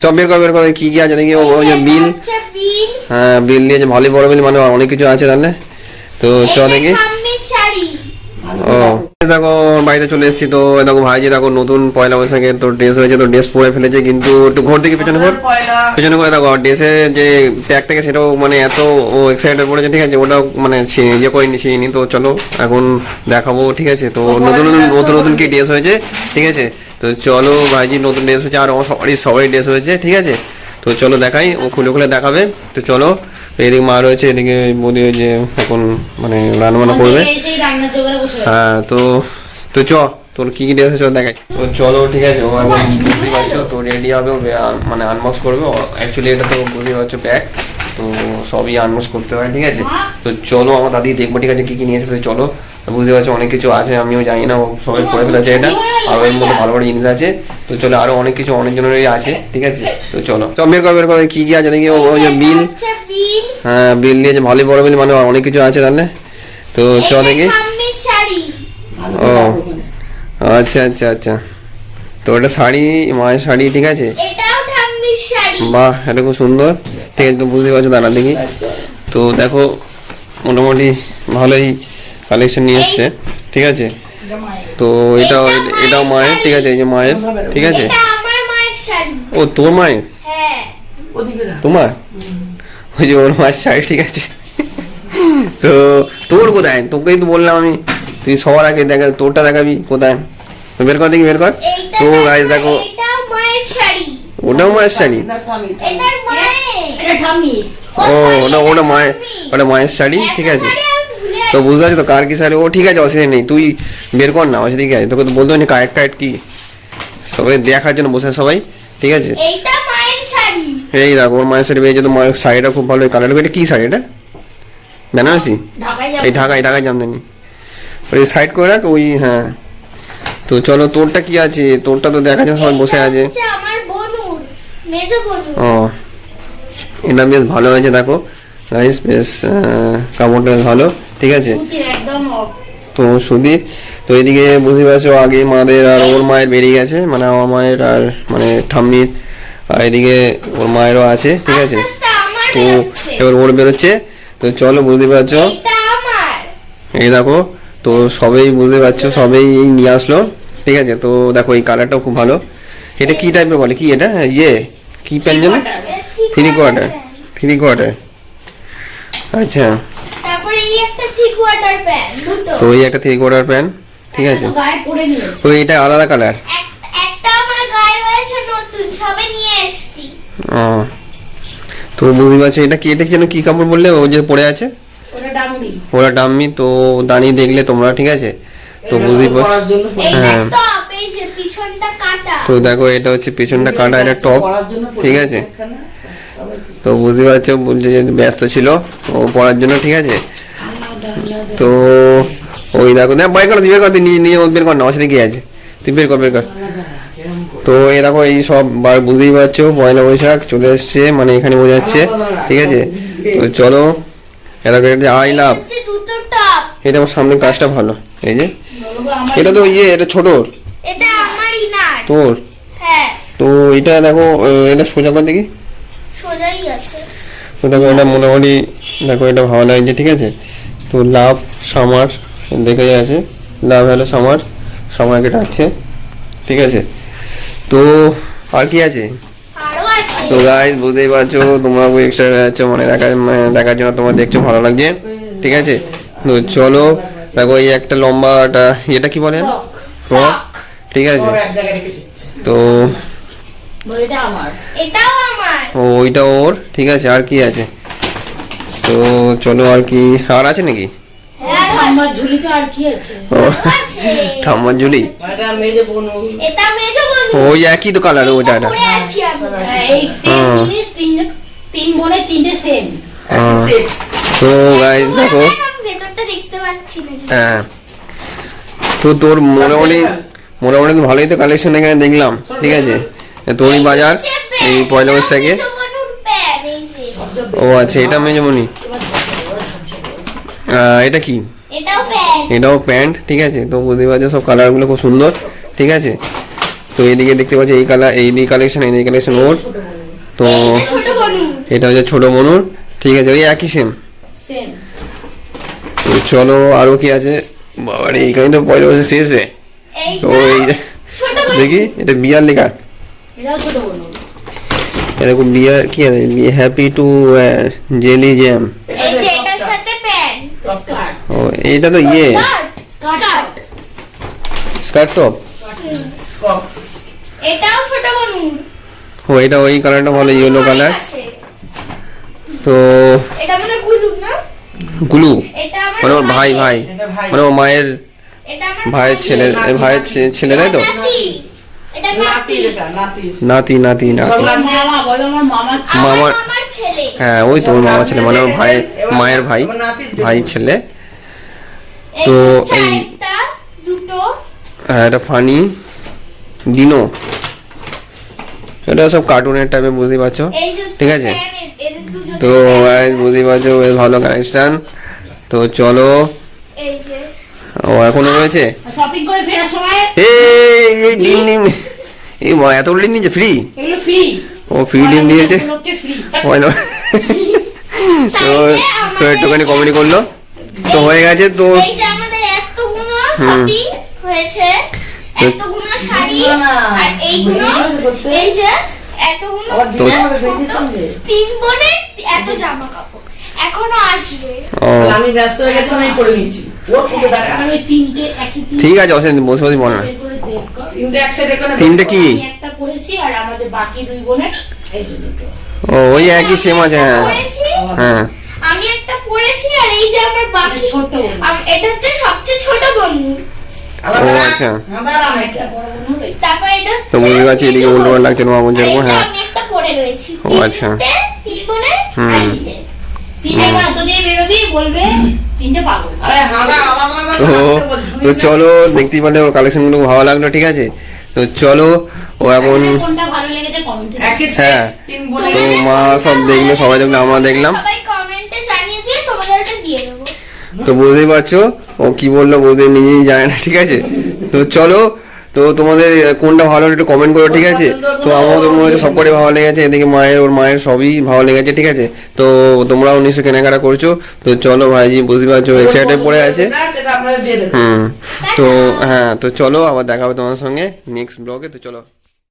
Chop বের কর বের কর কি কি আছে দেখি ও- ওই যে বিল হ্যাঁ বিল দিয়ে যে ভালো বড় বিল মানে অনেক কিছু আছে তাহলে। তো চ দেখি। ও। দেখো বাড়িতে চলে এসেছি তো দেখো ভাই যে দেখো নতুন পয়লা বৈশাখে তো ড্রেস হয়েছে তো ড্রেস পরে ফেলেছে কিন্তু একটু ঘর থেকে পেছনে ঘর। পেছনে করে দেখো ড্রেসে যে ট্যাগ থেকে সেটাও মানে এত ও এক্সাইটেড পড়েছে ঠিক আছে ওটাও মানে ইয়ে করিনি ছিনি তো চলো এখন দেখাবো ঠিক আছে তো নতুন নতুন নতুন নতুন কি ড্রেস হয়েছে ঠিক আছে? তো চলো ভাইজি নতুন ড্রেস হয়েছে আর আমার সবারই সবাই ড্রেস হয়েছে ঠিক আছে? তো চলো দেখাই ও খুলে খুলে দেখাবে। তো চলো এদিকে মা রয়েছে এদিকে বৌদি যে এখন মানে রান্না বান্না করবে। হ্যাঁ তো তো চ তোর কি কি ড্রেস আছে চল দেখাই। তো চলো ঠিক আছে ও এখন বুঝতেই পারছ তো রেডি হবে মানে আনবক্স করবে অ্যাকচুয়ালি এটা তো বুঝতেই পারছ ব্যাগ তো সবই আনবক্স করতে হয় ঠিক আছে? তো চলো আমার দাদি দেখব ঠিক আছে কি কি নিয়েছে তো চলো। বুঝতে পারছ? অনেক কিছু আছে, আমিও জানি না সবাই পড়ে ফেলেছে এটা। আর এর মধ্যে ভালো ভালো জিনিস আছে। তো চলো, আরও অনেক কিছু অনেক জনেরই আছে, ঠিক আছে? তো চলো। চল বের কর বের কর কি কি আছে দেখি? ওই যে বিল। হ্যাঁ বিল দিয়ে যে ভালো বড় বিল মানে অনেক কিছু আছে তাহলে। তো চ এটা দেখি। ও আচ্ছা আচ্ছা আচ্ছা। তো ওটা শাড়ি, মায়ের শাড়ি, ঠিক আছে? বাহ, এটা খুব সুন্দর। ঠিক আছে, তো বুঝতে পারছ, দাঁড়া দেখি। তো দেখো, মোটামুটি ভালোই কালেকশন নিয়ে এসছে ঠিক আছে? তো এটাও এটাও মায়ের ঠিক আছে এই যে মায়ের ঠিক আছে? এটা আমার মায়ের শাড়ি। ও তোর মায়ের? হ্যাঁ। ওদিকে তোমার? ওই যে ওর মায়ের শাড়ি ঠিক আছে? তো তোর কোথায়? তোকেই তো বললাম আমি। তুই সবার আগে দেখা তোরটা দেখাবি কোথায়? তো বের কর দেখি বের কর। তো গাইজ দেখো। এটাও মায়ের শাড়ি। ওটাও মায়ের শাড়ি? ও, ওটা ওটা মায়ের ওটা মায়ের শাড়ি ঠিক আছে? তো বুঝতে পারছি তো? কার কি শাড়ি ও ঠিক আছে অসুবিধা নেই তুই বের কর না অসুবিধা কি আছে? তোকে তো বলতে হয়নি কারেক্ট কারেক্ট কি। সবাই দেখার জন্য বসে সবাই ঠিক আছে? এইটা মায়ের শাড়ি। এই দেখো ওর মায়ের শাড়ি পেয়েছে তো মায়ের শাড়িটা খুব ভালো। কালার এটা কি শাড়ি এটা? বেনারসি? এই ঢাকায় ঢাকায় জামদানি। ওই সাইড করে রাখ ওই হ্যাঁ। তো চলো তোরটা কি আছে? তোরটা তো দেখা যায় সবাই বসে আছে। ও এটা বেশ ভালো হয়েছে দেখো। গাইস বেশ কাপড়টা বেশ ভালো। ঠিক আছে। তো সুদীপ তো এদিকে বুঝতে পারছ আগে মাদের আর ওর মায়ের বেরিয়ে গেছে মানে আমার মায়ের আর মানে ঠাম্মির আর এদিকে ওর মায়েরও আছে ঠিক আছে? তো এবার ওর বেরোচ্ছে তো চলো বুঝতে পারছ? এই দেখো তো সবেই বুঝতে পারছ সবেই এই নিয়ে আসলো ঠিক আছে? তো দেখো এই কালারটাও খুব ভালো। এটা কি টাইপের বলে? কি এটা? ইয়ে? কি প্যান্ট যেন? থ্রি কোয়ার্টার থ্রি কোয়ার্টার আচ্ছা। এই একটা দুটো। তো এই একটা থ্রি কোয়ার্টার প্যান্ট ঠিক আছে? তো গায়ে পরে নিয়েছে। তো এটা আলাদা কালার একটা আমার গায়ে হয়েছে নতুন সবে নিয়ে এসেছি। ও। তো বুঝতে পারছ এটা কি এটা যেন কি কাপড় বললে ও যে পড়ে আছে? ওটা ওরা ডাম্মি তো দাঁড়িয়ে দেখলে তোমরা ঠিক আছে? তো সব পারছ। পরার জন্য এইটা হ্যাঁ। টপ এই যে পিছনটা কাটা। তো দেখো এটা হচ্ছে পেছনটা কাটা এটা টপ ঠিক আছে তো বুঝতে পারছ বলছে যে ব্যস্ত ছিল ও পড়ার জন্য ঠিক আছে? তো ওই দেখো দেখ বাইর কর বের কর তুই নিয়ে নিয়ে বের কর না অসাথে কি আছে। তুই বের কর বের কর। তো এই দেখো এই সব বার বুঝতেই পারছ পয়লা বৈশাখ চলে এসছে মানে এখানে বোঝা যাচ্ছে ঠিক আছে? তো চলো এটা আই লাভ। এটা আমার সামনের কাজটা ভালো এই যে। এটা তো ইয়ে এটা ছোট এটা আমার ইনার তোর? হ্যাঁ। তো এটা দেখো এটা সোজা কর দেখি। সোজাই আছে। তো দেখো এটা মোটামুটি দেখো এটা ভালো লাগছে ঠিক আছে? তো লাভ সামার দেখে আছে। লাভ হলো সামার সামারকে ডাকছে। ঠিক আছে? তো আর কি আছে? তো গাইজ বুঝতেই পারছ তোমরা এক্সট্রা যাচ্ছ মানে দেখার মানে দেখার জন্য তোমরা দেখছ ভালো লাগছে। ঠিক আছে? তো চলো দেখো এই একটা লম্বা একটা এটা কি বলেন ফ্রক ঠিক আছে। তো বলে এটা আমার। এটাও আমার। ও ওইটা ওর। ঠিক আছে আর কি আছে? তো চলো আর কি আর আছে নাকি? হ্যাঁ ঠাম্মার ঝুলিতে আর কি আছে? ও ঠাম্মার ঝুলি? ওই একই তো কালার হ্যাঁ, এই সেম হুম। জিনিস তিন তিন বোনের তিনটে সেম হ্যাঁ। সেট তো গাইজ দেখো। না। হ্যাঁ। তো তোর মোটামুটি মোটামুটি তো ভালোই তো কালেকশন এখানে দেখলাম ঠিক আছে? তোরই বাজার এই পয়লা বৈশাখে মেজো বন্ধুর প্যান্ট এই যে ও আচ্ছা এটা মেজমনি এটা কি? এটাও প্যান্ট। ঠিক আছে? তো বুঝতে পারছ সব কালারগুলো খুব সুন্দর ঠিক আছে? তো এইদিকে দেখতে পাচ্ছি এই কালার এই দিকে কালেকশন এই দিকে কালেকশন ওর। তো এটা হচ্ছে ছোট মনুর ঠিক আছে? ওই একই সেম তো চলো আরও কি আছে? বাবারে এইখানে তো পয়লা বছর শেষে তো এই দেখি এটা বিয়ার লেখা। এটাও ছোট বনু। এরকম বিয়ার কি আছে হ্যাপি টু জেলি জ্যাম এই যে এটার সাথে প্যান্ট। ও এটা তো ইয়ে। স্কার্ট টপ এটাও ছোট বনু। ও এটা ওই কালারটা ভালো ইয়েলো কালার তো এটা মানে গুলু না? গুলু। এটা মানে ওর ভাই। ভাই মানে ওর মায়ের ভাইয়ের ছেলে ভাইয়ের ছে- ছেলে তাই তো? নাতি। এটা নাতি। নাতি মামা মামার- মামার হ্যাঁ ওই তোর মামা ছেলে মানে ওর ভাইয়ের মায়ের ভাই ভাই ছেলে। তো এই- হ্যাঁ এটা ফানি। দিনো। এটা সব কার্টুনের টাইপের বুঝতেই পারছ? ঠিক আছে। তো guys, পারছ বেশ ভালো কানেকশন তো চলো। এই যে ও এখনও রয়েছে? শপিং করে ফেরার সময় এই এই ডিম ডিম। এই মা, এতগুলো ডিম নিয়েছে? ফ্রি এগুলো ফ্রি ও ফ্রি ডিম দিয়েছে ফ্রি বলো তো তো একটুখানি কমেডি করল। তো হয়ে গেছে তো এই আমাদের এতগুলো শপিং হয়েছে। এতগুলো শাড়ি আর এইগুলো এই যে এতগুলো তো- দিশা হবে ছোট বেবির সঙ্গে। তিন বোনের এত জামা কাপড় এখনও আসবে। আমি ব্যস্ত হয়ে গেছি আমি পড়ে নিয়েছি ঠিক আছে অসেন বসে বসে বলো না তিনটে কি? আমি একটা করেছি আর আমাদের বাকি দুই বোনের এই যে দুটো। ও ওই একই সেম আছে হ্যাঁ। হ্যাঁ। আমি একটা পরেছি আর এই যে আমার বাকি ছোট এটা হচ্ছে সবচেয়ে ছোট বন্ধু ও, আচ্ছা। তো বুঝতে পারছি এদিকে উল্টো লাগছে মামুন যেরকম হ্যাঁ। ও, আচ্ছা। তিন বোনের হুম। তো চলো দেখতেই পারলে ওর কালেকশনগুলো ভালো লাগল ঠিক আছে? তো চলো ও এখন আপনার কোনটা ভালো লেগেছে কমেন্টে একই হ্যাঁ। তো মা সব দেখল সবাই দেখল আমরা দেখলাম। তো বুঝতেই পারছ ও কি বলল বুঝতে নিজেই জানে না ঠিক আছে? তো চলো তো তোমাদের কোনটা ভালো একটু কমেন্ট করো ঠিক আছে? তো আমারও তো মনে হচ্ছে সবকটাই ভালো লেগেছে। এদিকে মায়ের ওর মায়ের সবই ভালো লেগেছে ঠিক আছে? তো তোমরাও নিশ্চয় কেনাকাটা করছ। তো চলো ভাইজি বুঝতে পারছ এক্সাইটেড পড়ে আছে। হুম। তো হ্যাঁ তো চলো আবার দেখা হবে তোমার সঙ্গে নেক্সট ব্লগে তো চলো।